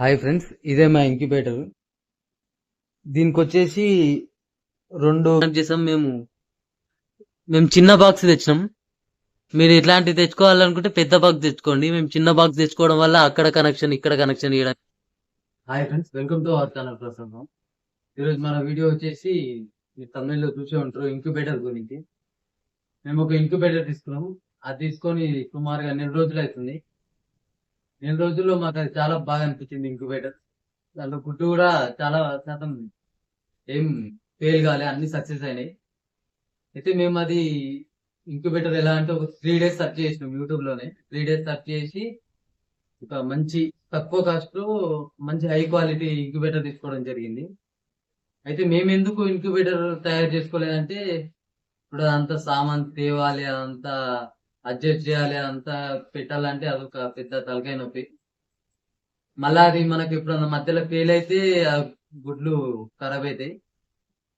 Hi friends ఇదే మా incubator దీనికి వచ్చేసి రెండు చేసాం మేము మేము చిన్న బాక్స్ తెచ్చినాం. మీరు ఇట్లాంటివి తెచ్చుకోవాలనుకుంటే పెద్ద బాక్స్ తెచ్చుకోండి. మేము చిన్న బాక్స్ తెచ్చుకోవడం వల్ల అక్కడ కనెక్షన్ ఇక్కడ కనెక్షన్ ఇవ్వడానికి hi friends welcome to our channel ప్రసంగం ఈరోజు మన వీడియో వచ్చేసి మీరు తమిళలో చూసే ఉంటారు ఇంక్యుబేటర్ గురించి. మేము ఒక ఇంక్యుబేటర్ తీసుకున్నాం అది తీసుకొని సుమారుగా నెల రోజులు అవుతుంది? నెల రోజుల్లో మాకు అది చాలా బాగా అనిపించింది ఇంక్యుబేటర్ దాంట్లో గుడ్డు కూడా చాలా శాతం ఏం ఫెయిల్ కాలే అన్ని సక్సెస్ అయినాయి. అయితే మేము అది ఇంక్యుబేటర్ ఎలా అంటే ఒక త్రీ డేస్ సెర్చ్ చేసినాం యూట్యూబ్లోనే. త్రీ డేస్ సర్చ్ చేసి ఒక మంచి తక్కువ కాస్ట్లో మంచి హై క్వాలిటీ ఇంక్యుబేటర్ తీసుకోవడం జరిగింది. అయితే మేము ఎందుకు ఇంక్యుబేటర్ తయారు చేసుకోలేదంటే ఇప్పుడు అంత సామాన్ తేవాలి అదంతా అడ్జస్ట్ చేయాలి అంతా పెట్టాలంటే అదొక పెద్ద తలకాయ నొప్పి. మళ్ళా అది మనకి ఇప్పుడు మధ్యలో ఫెయిల్ అయితే ఆ గుడ్లు ఖరాబ్ అవుతాయి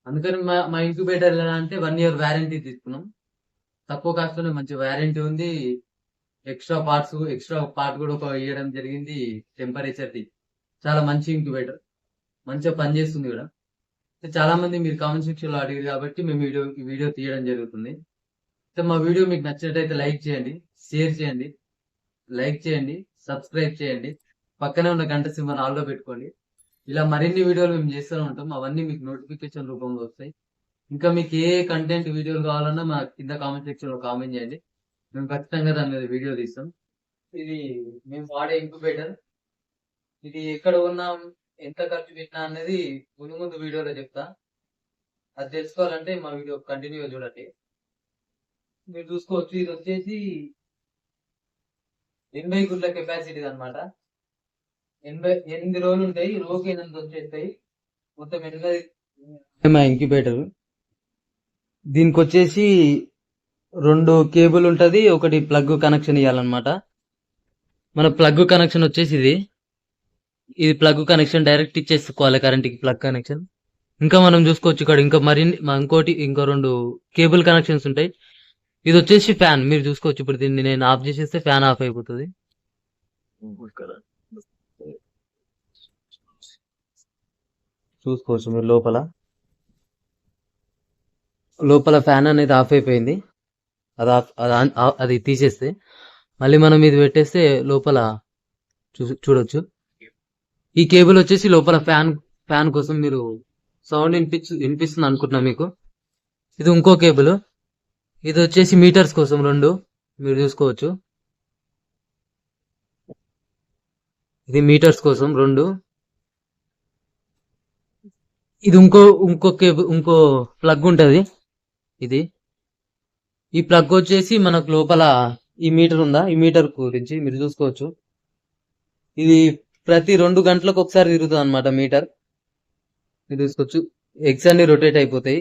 అందుకని మా మా ఇంక్యుబేటర్ ఎలా అంటే వన్ ఇయర్ వ్యారంటీ తీసుకున్నాం. తక్కువ కాస్ట్ మంచి వ్యారంటీ ఉంది. ఎక్స్ట్రా పార్ట్స్ ఎక్స్ట్రా పార్ట్ కూడా ఒక ఇవ్వడం జరిగింది టెంపరేచర్ది చాలా మంచి ఇంక్యుబేటర్ మంచిగా పనిచేస్తుంది కూడా. చాలా మంది మీరు కామెంట్ సెక్షన్లో అడిగారు కాబట్టి మేము వీడియో వీడియో తీయడం జరుగుతుంది. మా వీడియో మీకు నచ్చినట్టయితే లైక్ చేయండి షేర్ చేయండి లైక్ చేయండి సబ్స్క్రైబ్ చేయండి. పక్కనే ఉన్న గంట సింబల్ ఆల్లో పెట్టుకోండి. ఇలా మరిన్ని వీడియోలు మేము చేస్తూనే ఉంటాం. అవన్నీ మీకు నోటిఫికేషన్ రూపంలో వస్తాయి. ఇంకా మీకు ఏ కంటెంట్ వీడియోలు కావాలన్నా మా కింద కామెంట్ సెక్షన్లో కామెంట్ చేయండి. మేము ఖచ్చితంగా దాని మీద వీడియో తీస్తాం. ఇది మేము వాడే ఇంక్యుబేటర్ ఇది ఎక్కడ ఉన్నాం ఎంత ఖర్చు పెట్టినా అనేది ముందు ముందు వీడియోలో చెప్తా. అది తెలుసుకోవాలంటే మా వీడియో కంటిన్యూగా చూడండి. మీరు చూసుకోవచ్చు ఇది వచ్చేసి ఎనభై గుడ్ల కెపాసిటీ అన్నమాట. ఎనభై ఎనిమిది రోజులు ఉంటాయి రోజుకి ఎనిమిది వచ్చేస్తాయి. మొత్తం ఎనభై మా ఇంక్యుబేటర్ దీనికి వచ్చేసి రెండు కేబుల్ ఉంటది ఒకటి ప్లగ్ కనెక్షన్ ఇవ్వాలన్నమాట మన ప్లగ్ కనెక్షన్ వచ్చేసి ఇది. ఇది ప్లగ్ కనెక్షన్ డైరెక్ట్ ఇచ్చేసుకోవాలి కరెంట్కి ప్లగ్ కనెక్షన్ ఇంకా మనం చూసుకోవచ్చు ఇక్కడ ఇంకా మరిన్ని ఇంకోటి ఇంకో రెండు కేబుల్ కనెక్షన్స్ ఉంటాయి. ఇది వచ్చేసి ఫ్యాన్. మీరు చూసుకోవచ్చు. ఇప్పుడు దీన్ని నేను ఆఫ్ చేసేస్తే ఫ్యాన్ ఆఫ్ అయిపోతుంది. చూసుకోవచ్చు మీరు లోపల. లోపల ఫ్యాన్ అనేది ఆఫ్ అయిపోయింది. అది ఆఫ్ అది తీసేస్తే. మళ్ళీ మనం ఇది పెట్టేస్తే లోపల చూ చూడొచ్చు. ఈ కేబుల్ వచ్చేసి లోపల ఫ్యాన్ ఫ్యాన్ కోసం మీరు సౌండ్ వినిపించు వినిపిస్తుంది అనుకుంటున్నా మీకు. ఇది ఇంకో కేబుల్. ఇది వచ్చేసి మీటర్స్ కోసం రెండు. మీరు చూసుకోవచ్చు. ఇది మీటర్స్ కోసం రెండు. ఇది ఇంకో ఇంకో కేబుల్ ఇంకో ప్లగ్ ఉంటుంది. ఇది. ఈ ప్లగ్ వచ్చేసి మనకు లోపల ఈ మీటర్ ఉందా? ఈ మీటర్ గురించి మీరు చూసుకోవచ్చు. ఇది ప్రతి రెండు గంటలకు ఒకసారి తిరుగుతుంది అనమాట మీటర్. మీరు చూసుకోవచ్చు. ఎగ్స్ అన్ని రొటేట్ అయిపోతాయి.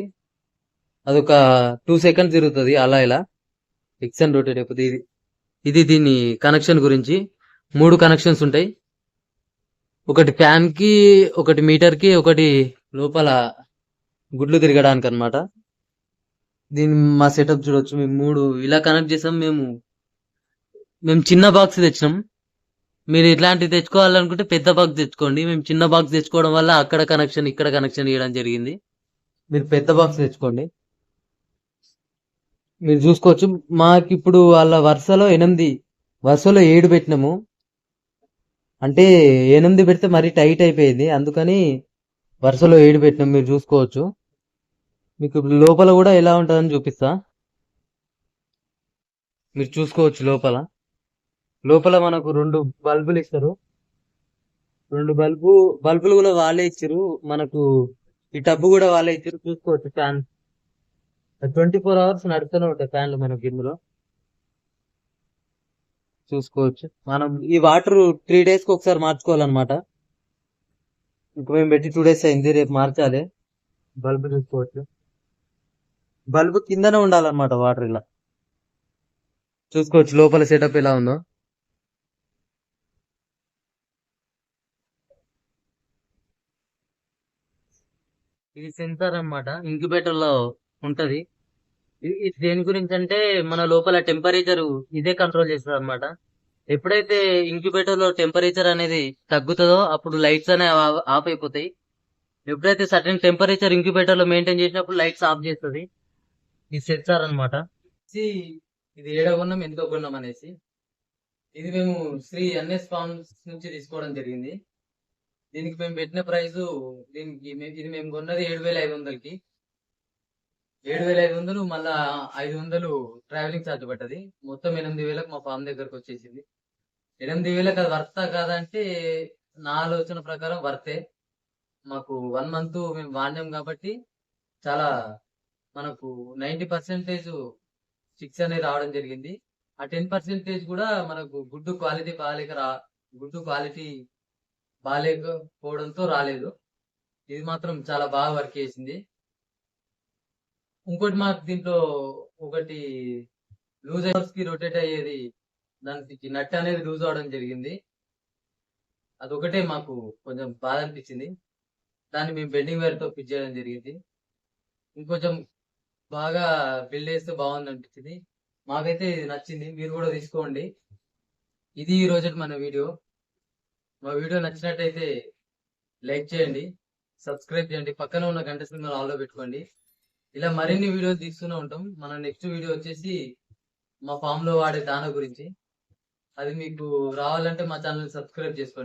అదొక టూ సెకండ్స్ తిరుగుతుంది అలా ఇలా. ఎక్స్ అండ్ రొటేట్ అయిపోతుంది ఇది. ఇది దీని కనెక్షన్ గురించి. మూడు కనెక్షన్స్ ఉంటాయి. ఒకటి ఫ్యాన్కి ఒకటి మీటర్కి ఒకటి లోపల గుడ్లు తిరగడానికి అన్నమాట దీని మా సెటప్ చూడొచ్చు. మేము మూడు ఇలా కనెక్ట్ చేసాం. మేము మేము చిన్న బాక్స్ తెచ్చినాం. మీరు ఇట్లాంటివి తెచ్చుకోవాలనుకుంటే పెద్ద బాక్స్ తెచ్చుకోండి. మేము చిన్న బాక్స్ తెచ్చుకోవడం వల్ల అక్కడ కనెక్షన్ ఇక్కడ కనెక్షన్ ఇవ్వడం జరిగింది. మీరు పెద్ద బాక్స్ తెచ్చుకోండి. మీరు చూసుకోవచ్చు. మాకు ఇప్పుడు వాళ్ళ వరుసలో ఎనిమిది వరుసలో ఏడు పెట్టినాము. అంటే ఎనిమిది పెడితే మరీ టైట్ అయిపోయింది. అందుకని వరుసలో ఏడు పెట్టినాం. మీరు చూసుకోవచ్చు. మీకు ఇప్పుడు లోపల కూడా ఎలా ఉంటుందని చూపిస్తా. మీరు చూసుకోవచ్చు లోపల. లోపల మనకు రెండు బల్బులు ఇస్తారు. రెండు బల్బు బల్బులు కూడా వాళ్ళే ఇచ్చారు మనకు ఈ టబ్బు కూడా వాళ్ళే ఇచ్చారు చూసుకోవచ్చు ఫ్యాన్స్ ట్వంటీ ఫోర్ అవర్స్ నడుస్తూనే ఉంటాయి ఫ్యాన్లు మనకి ఇందులో. చూసుకోవచ్చు. మనం ఈ వాటర్ త్రీ డేస్కి ఒకసారి మార్చుకోవాలన్నమాట. ఇంక మేము పెట్టి టూ డేస్ అయింది రేపు మార్చాలి. బల్బు చూసుకోవచ్చు. బల్బు కిందనే ఉండాలన్నమాట వాటర్ ఇలా. చూసుకోవచ్చు లోపల సెటప్ ఎలా ఉందో. ఇది సెన్సార్ అన్నమాట. ఇంక్యుబేటర్లో ఉంటది. ఇది దేని గురించి అంటే మన లోపల టెంపరేచర్ ఇదే కంట్రోల్ చేస్తుంది అనమాట ఎప్పుడైతే ఇంక్యుబేటర్లో టెంపరేచర్ అనేది తగ్గుతుందో అప్పుడు లైట్స్ అనేవి ఆఫ్ అయిపోతాయి. ఎప్పుడైతే సర్టెన్ టెంపరేచర్ ఇంక్యుబేటర్లో మెయింటైన్ చేసినప్పుడు లైట్స్ ఆఫ్ చేస్తుంది. ఇది సెన్సార్ అనమాట ఇది ఏడగొన్నాం ఎందుకు కొన్నాం అనేసి. ఇది మేము శ్రీ ఎన్ఎస్ ఫార్మ్స్ నుంచి తీసుకోవడం జరిగింది. దీనికి మేము పెట్టిన ప్రైస్ దీనికి ఇది మేము కొన్నది ఏడు వేల ఐదు వందలకి. ఏడు వేల ఐదు వందలు మళ్ళా ఐదు వందలు ట్రావెలింగ్ ఛార్జ్ పడ్డది. మొత్తం ఎనిమిది వేలకు మా ఫామ్ దగ్గరకు వచ్చేసింది. ఎనిమిది వేలకు అది వర్తా కాదంటే నా ఆలోచన ప్రకారం వర్తే మాకు వన్ మంత్ మేము వాడినాం కాబట్టి చాలా మనకు నైంటీ పర్సెంటేజ్ సిక్స్ అనేది రావడం జరిగింది. ఆ టెన్ పర్సెంటేజ్ కూడా మనకు గుడ్డు క్వాలిటీ బాగాలేక రా గుడ్డు క్వాలిటీ బాగాలేకపోవడంతో రాలేదు. ఇది మాత్రం చాలా బాగా వర్క్ చేసింది. ఇంకోటి మాకు దీంట్లో ఒకటి లూజ్కి రొటేట్ అయ్యేది దానికి నట్ అనేది లూజ్ అవడం జరిగింది. అదొకటే మాకు కొంచెం బాధ అనిపించింది. దాన్ని మేము బెండింగ్ వేర్తో ఫిట్ చేయడం జరిగింది. ఇంకొంచెం బాగా బిల్డ్ చేస్తే బాగుంది అనిపించింది. మాకైతే ఇది నచ్చింది. మీరు కూడా తీసుకోండి. ఇది ఈ రోజు మన వీడియో. మా వీడియో నచ్చినట్టయితే లైక్ చేయండి. సబ్స్క్రైబ్ చేయండి. పక్కన ఉన్న గంట సింబల్ ఆల్లో పెట్టుకోండి. ఇలా మరిన్ని వీడియోలు తీస్తూనే ఉంటాం. మన నెక్స్ట్ వీడియో వచ్చేసి మా ఫామ్లో వాడే దాన గురించి. అది మీకు రావాలంటే మా ఛానల్ సబ్స్క్రైబ్ చేసుకోండి.